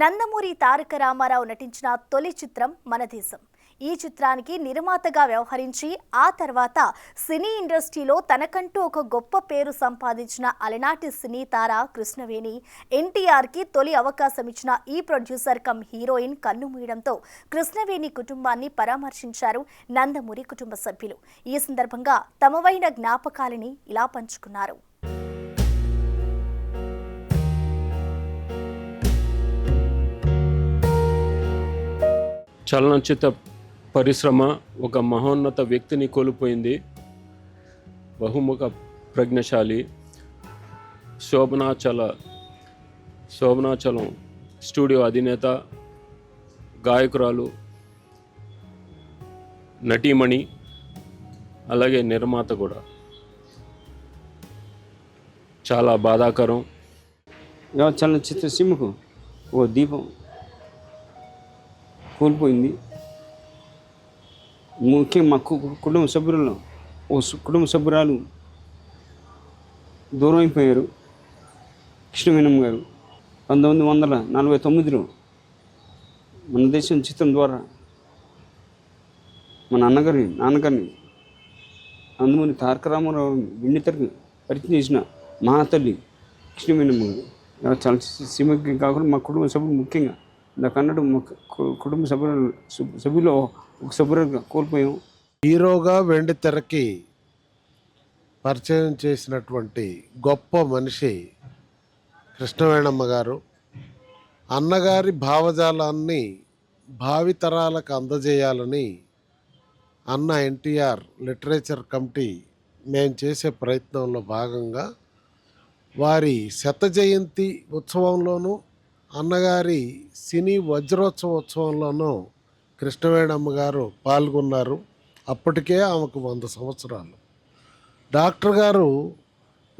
నందమూరి తారక రామారావు నటించిన తొలి చిత్రం మన దేశం. ఈ చిత్రానికి నిర్మాతగా వ్యవహరించి ఆ తర్వాత సినీ ఇండస్ట్రీలో తనకంటూ ఒక గొప్ప పేరు సంపాదించిన అలనాటి సినీ తార కృష్ణవేణి ఎన్టీఆర్కి తొలి అవకాశం ఇచ్చిన ఈ ప్రొడ్యూసర్ కమ్ హీరోయిన్ కన్నుమూయడంతో కృష్ణవేణి కుటుంబాన్ని పరామర్శించారు నందమూరి కుటుంబ సభ్యులు. ఈ సందర్భంగా తమవైన జ్ఞాపకాలని ఇలా పంచుకున్నారు. చలనచిత్ర పరిశ్రమ ఒక మహోన్నత వ్యక్తిని కోల్పోయింది. బహుముఖ ప్రజ్ఞశాలి శోభనాచల శోభనాచలం స్టూడియో అధినేత గాయకురాలు నటీమణి అలాగే నిర్మాత కూడా. చాలా బాధాకరం. చలనచిత్ర సీమకు ఓ దీపం. కోల్పోయింది ముఖ్యంగా మా కుటుంబ సభ్యులలో ఓ కుటుంబ సభ్యురాలు దూరం అయిపోయారు కృష్ణవేణం గారు పంతొమ్మిది వందల నలభై తొమ్మిదిలో మన దేశం చిత్రం ద్వారా మన అన్నగారిని నాన్నగారిని అందుమని తారక రామారావు వెండితెరకు పరిచయం చేసిన మహాతల్లి కృష్ణవేణమ్మ గారు చాలా సీమకి కాకుండా మా కుటుంబ సభ్యులు ముఖ్యంగా నాకు కు- కుటుంబ సభ్యులు సభ్యులు ఒక సభ్యులుగా కోల్పోయాం. హీరోగా వెండి తెరకి పరిచయం చేసినటువంటి గొప్ప మనిషి కృష్ణవేణమ్మ గారు. అన్నగారి భావజాలాన్ని భావితరాలకు అందజేయాలని అన్న ఎన్టీఆర్ లిటరేచర్ కమిటీ మేము చేసే ప్రయత్నంలో భాగంగా వారి శత జయంతి ఉత్సవంలోనూ అన్నగారి సినీ వజ్రోత్సవ ఉత్సవంలోనూ కృష్ణవేణమ్మ గారు పాల్గొన్నారు. అప్పటికే ఆమెకు వంద సంవత్సరాలు. డాక్టర్ గారు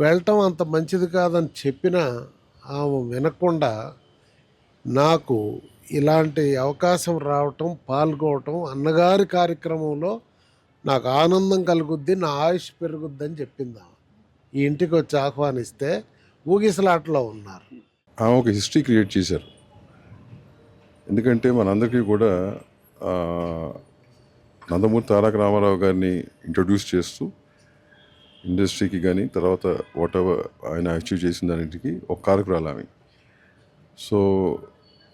వెళ్ళటం అంత మంచిది కాదని చెప్పినా ఆమె వినకుండా నాకు ఇలాంటి అవకాశం రావటం పాల్గొవటం అన్నగారి కార్యక్రమంలో నాకు ఆనందం కలుగుద్ది నా ఆయుష్ పెరుగుద్దని చెప్పింది ఈ ఇంటికి వచ్చి ఆహ్వానిస్తే ఊగిసలాటలో ఉన్నారు. ఆమె ఒక హిస్టరీ క్రియేట్ చేశారు. ఎందుకంటే మనందరికీ కూడా నందమూరి తారక రామారావు గారిని ఇంట్రొడ్యూస్ చేస్తూ ఇండస్ట్రీకి కానీ తర్వాత వాట్ ఎవర్ ఆయన అచీవ్ చేసిన దానికి ఒక కారకురాలు ఆమె. So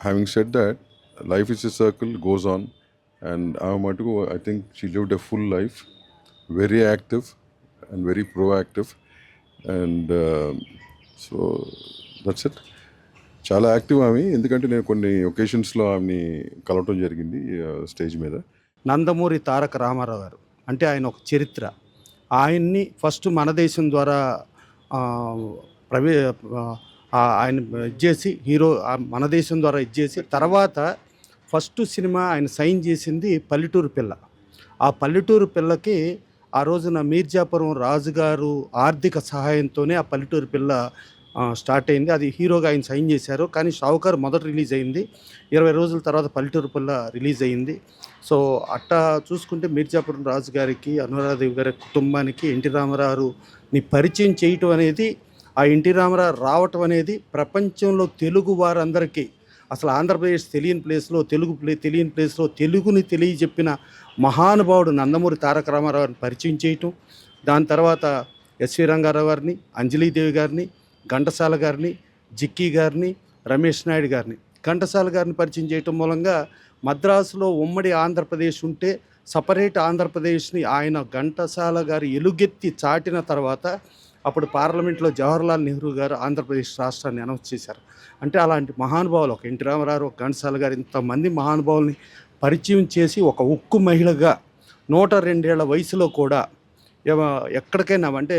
having set that life is a circle goes on and ఆమె మటుకు I think she lived a full life very active and very proactive and so that's it చాలా యాక్టివ్ ఆమె. ఎందుకంటే నేను కొన్ని ఒకేషన్స్లో ఆమెని కలవటం జరిగింది స్టేజ్ మీద. నందమూరి తారక రామారావు గారు అంటే ఆయన ఒక చరిత్ర. ఆయన్ని ఫస్ట్ మన దేశం ద్వారా ప్రవే ఆయన ఇచ్చేసి హీరో ఆ మన దేశం ద్వారా ఇచ్చేసి తర్వాత ఫస్ట్ సినిమా ఆయన సైన్ చేసింది పల్లెటూరు పిల్ల. ఆ పల్లెటూరు పిల్లకి ఆ రోజున మీర్జాపురం రాజుగారు ఆర్థిక సహాయంతోనే ఆ పల్లెటూరు పిల్ల స్టార్ట్ అయింది. అది హీరోగా ఆయన సైన్ చేశారు. కానీ షావుకార్ మొదట రిలీజ్ అయింది. ఇరవై రోజుల తర్వాత పల్లెటూరు పిల్ల రిలీజ్ అయింది. సో అట్టా చూసుకుంటే మీర్జాపురం రాజు గారికి అనురాధేవి గారి కుటుంబానికి ఎన్టీ రామారావుని పరిచయం చేయటం అనేది ఆ ఎన్టీ రామారావు రావటం అనేది ప్రపంచంలో తెలుగు వారందరికీ అసలు ఆంధ్రప్రదేశ్ తెలియని ప్లేస్లో తెలుగు ప్లే తెలియని ప్లేస్లో తెలుగుని తెలియజెప్పిన మహానుభావుడు నందమూరి తారక రామారావుని పరిచయం చేయటం. దాని తర్వాత ఎస్వి రంగారావు గారిని అంజలీదేవి గారిని ఘంటసాల గారిని జిక్కీ గారిని రమేష్ నాయుడు గారిని. ఘంటసాల గారిని పరిచయం చేయటం మూలంగా మద్రాసులో ఉమ్మడి ఆంధ్రప్రదేశ్ ఉంటే సపరేట్ ఆంధ్రప్రదేశ్ని ఆయన ఘంటసాల గారు ఎలుగెత్తి చాటిన తర్వాత అప్పుడు పార్లమెంట్లో జవహర్లాల్ నెహ్రూ గారు ఆంధ్రప్రదేశ్ రాష్ట్రాన్ని అనౌన్స్ చేశారు. అంటే అలాంటి మహానుభావులు ఒక ఎన్టీ రామారావు ఒక ఘంటసాల గారు ఇంతమంది మహానుభావుల్ని పరిచయం చేసి ఒక ఉక్కు మహిళగా నూట రెండేళ్ళ వయసులో కూడా ఎక్కడికైనా అంటే